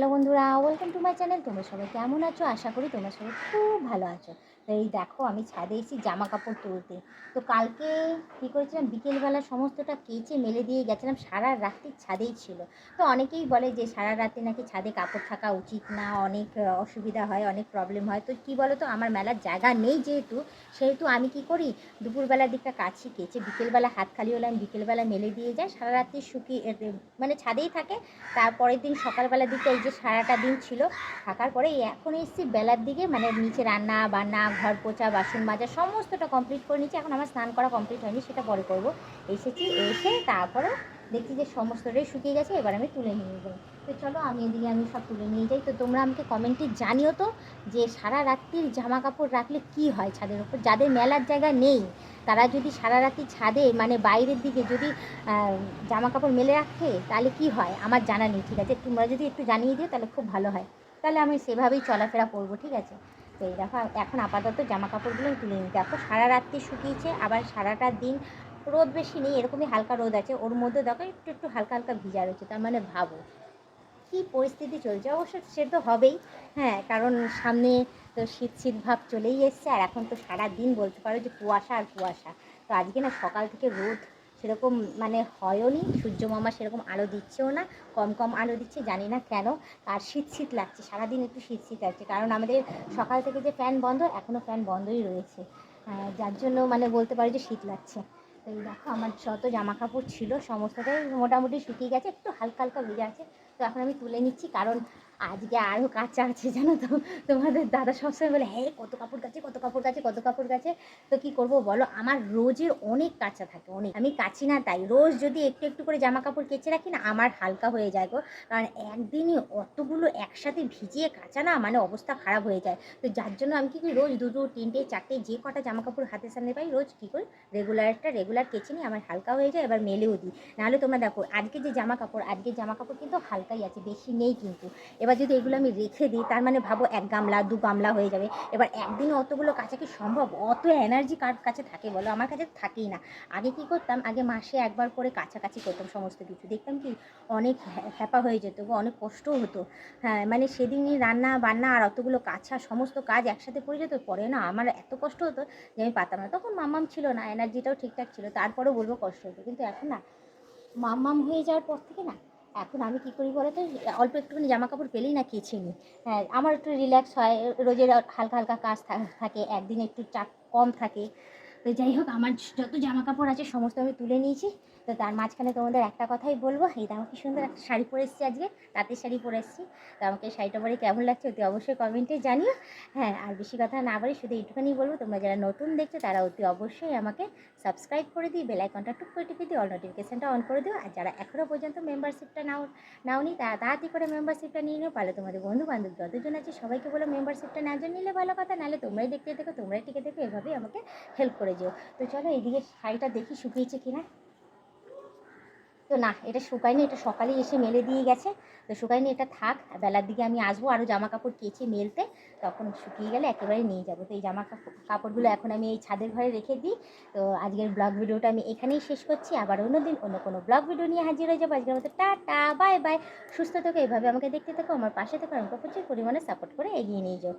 Hello বন্ধুরা welcome to my channel তোমরা সবাই কেমন আছো? আশা করি তোমরা সবাই খুব ভালো আছো। তো এই দেখো, আমি ছাদে এসেছি জামা কাপড় তুলতে। তো কালকে কী করেছিলাম? বিকেলবেলা সমস্তটা কেচে মেলে দিয়ে গেছিলাম। সারা রাত্রি ছাদেই ছিল। তো অনেকেই বলে যে সারা রাতে নাকি ছাদে কাপড় থাকা উচিত না, অনেক অসুবিধা হয়, অনেক প্রবলেম হয়। তো কী বলো তো আমার মেলার জায়গা নেই যেহেতু, সেহেতু আমি কি করি? দুপুরবেলার দিকটা কাছি কেচে, বিকেলবেলা হাত খালি হলে আমি বিকেলবেলা মেলে দিয়ে যাই। সারা রাত্রি শুকিয়ে মানে ছাদেই থাকে। তারপরের দিন সকালবেলার দিকটা এই যে সারাটা দিন ছিল, থাকার পরে এখন এসেছি বেলার দিকে মানে নিচে রান্না, বান্না, ঘর পোচা বাসন মাজা, সমস্তটা কমপ্লিট করে নিয়েছি। এখন আমার স্নান করা কমপ্লিট হয়নি, সেটা পরে করব। এসেছি, এসে তারপরে দেখছি যে সমস্তটাই শুকিয়ে গেছে, এবার আমি তুলে নিয়ে যাই তো চলো, আমি এদিকে আমি সব তুলে নিয়ে যাই। তো তোমরা আমাকে কমেন্টে জানিও তো যে সারা রাত্রির জামা কাপড় রাখলে কি হয় ছাদের উপর? যাদের মেলার জায়গা নেই, তারা যদি সারা রাত্রি ছাদে মানে বাইরের দিকে যদি জামা কাপড় মেলে রাখে, তাহলে কি হয়? আমার জানা নেই, ঠিক আছে? তোমরা যদি একটু জানিয়ে দিও, তাহলে খুব ভালো হয়। তাহলে আমি সেভাবেই চলাফেরা করব, ঠিক আছে? তো এই দেখো, এখন আপাতত জামা কাপড়গুলো তুলে নিই দেখো সারা রাত্রি শুকিয়েছে, আবার সারাটা দিন রোদ বেশি নেই, এরকমই হালকা রোদ আছে। ওর মধ্যে দেখো একটু একটু হালকা হালকা ভিজা রয়েছে, তার মানে ভাবো। কী পরিস্থিতি চলছে? অবশ্য সে তো হবেই। হ্যাঁ কারণ সামনে তো শীত শীত ভাব চলেই এসছে, আর এখন তো সারা দিন বলতে পারো যে কুয়াশা আর কুয়াশা। তো আজকে না সকাল থেকে রোদ সেরকম মানে হয়ও নি, সূর্য মামা সেরকম আলো দিচ্ছেও না, কম কম আলো দিচ্ছে, জানি না কেন। আর শীত শীত লাগছে, সারাদিন একটু শীত শীত লাগছে, কারণ আমাদের সকাল থেকে যে ফ্যান বন্ধ এখনও ফ্যান বন্ধই রয়েছে। যার জন্য মানে বলতে পারি যে শীত লাগছে। এই দেখো, আমার যত জামা কাপড় ছিল, সমস্তটাই মোটামুটি শুকিয়ে গেছে, একটু হালকা হালকা ভিজে আছে। তো এখন আমি তুলে নিচ্ছি, কারণ আজকে আরও কাঁচা আছে, জানো তো? তোমাদের দাদা সবসময় বলে হ্যাঁ কত কাপড় গাছে কত কাপড় গাছে কত কাপড় গাছে তো কি করব বলো? আমার রোজের অনেক কাঁচা থাকে, অনেক। আমি কাচি না তাই। রোজ যদি একটু একটু করে জামা কাপড় কেচে রাখি না, আমার হালকা হয়ে যায় গো। কারণ একদিনই অতগুলো একসাথে ভিজিয়ে কাঁচা না মানে অবস্থা খারাপ হয়ে যায়। তো যার জন্য আমি কি করি, রোজ দুটো, তিনটে, চারটে, যে কটা জামা কাপড় হাতের সামনে পাই, রোজ কী করি রেগুলারটা রেগুলার কেচে নিই, আমার হালকা হয়ে যায়, এবার মেলেও দিই। নাহলে তোমরা দেখো, আজকে যে জামা কাপড় আজকে জামা কাপড় কিন্তু হালকাই আছে, বেশি নেই কিন্তু। এবার যদি এগুলো আমি রেখে দিই, তার মানে ভাবো এক গামলা, দু গামলা হয়ে যাবে। এবার একদিনে অতগুলো কাচা কি সম্ভব? অত এনার্জি কার কাছে থাকে বলো? আমার কাছে থাকেই না। আগে কি করতাম? আগে মাসে একবার করে কাছাকাছি করতাম সমস্ত কিছু। দেখতাম কি অনেক হ্যা- হ্যাপা হয়ে যেত অনেক কষ্টও হতো। হ্যাঁ মানে সেদিনই রান্না, বান্না আর অতগুলো কাছা সমস্ত কাজ একসাথে পড়ে যেত। পরে না আমার এত কষ্ট হতো যে আমি পাতাম না। তখন মাম্মাম ছিল না এনার্জিটাও ঠিকঠাক ছিল, তারপরেও বলব কষ্ট হতো। কিন্তু এখন না, মাম্মাম হয়ে যাওয়ার পর থেকে না এখন আমি কী করি বলতো অল্প একটুখানি জামা কাপড় পেলেই না কেচে নিই। হ্যাঁ আমার একটু রিল্যাক্স হয়, রোজের হালকা হালকা কাজ থাকে, একদিন একটু চাপ কম থাকে। তো যাই হোক, আমার যত জামা কাপড় আছে সমস্ত আমি তুলে নিয়েছি। তো তার মাঝখানে তোমাদের একটা কথাই বলব। এই দেখো আমাকে সুন্দর একটা শাড়ি পরে এসেছি আজকে, তাঁতের শাড়ি পরে এসেছি। তো আমাকে শাড়িটা পরে কেমন লাগছে অতি অবশ্যই কমেন্টে জানিও। হ্যাঁ আর বেশি কথা না বলে শুধু এইটুখানি বলব, তোমরা যারা নতুন দেখছ তারা অতি অবশ্যই আমাকে সাবস্ক্রাইব করে দিই বেল আইকনটা টুক করে টিপে দিই অল নোটিফিকেশনটা অন করে দিও। আর যারা এখনও পর্যন্ত মেম্বারশিপটা নাও, নাওনি, তা, তাড়াতাড়ি করে মেম্বারশিপটা নিয়ে নিও, পারলে তোমাদের বন্ধু বান্ধব যতজন আছে সবাইকে বলো মেম্বারশিপটা না নিলে ভালো কথা, নাহলে তোমরাই দেখতে দেখো, তোমরাই টিকে দেখো, এভাবেই আমাকে হেল্প করে যেও। তো চলো এইদিকে শাড়িটা দেখি শুকিয়েছে কিনা। তো না, এটা শুকায়নি, এটা সকালেই এসে মেলে দিয়ে গেছে। তো শুকায়নি, এটা থাক, বেলার দিকে আমি আসব। আরও জামা কাপড় কেচে মেলতে, তখন শুকিয়ে গেলে একেবারে নিয়ে যাব। তো এই জামা কাপড় কাপড়গুলো এখন আমি এই ছাদের ঘরে রেখে দিই। তো আজকের ব্লগ ভিডিওটা আমি এখানেই শেষ করছি। আবার অন্য দিন অন্য কোনো ব্লগ ভিডিও নিয়ে হাজির হয়ে যাব। আজকের মতো টাটা, বাই বাই। সুস্থ থেকো, এভাবে আমাকে দেখতে থাকো, আমার পাশে থেকো, আমাকে প্রচুর পরিমাণে সাপোর্ট করে এগিয়ে নিয়ে যাও।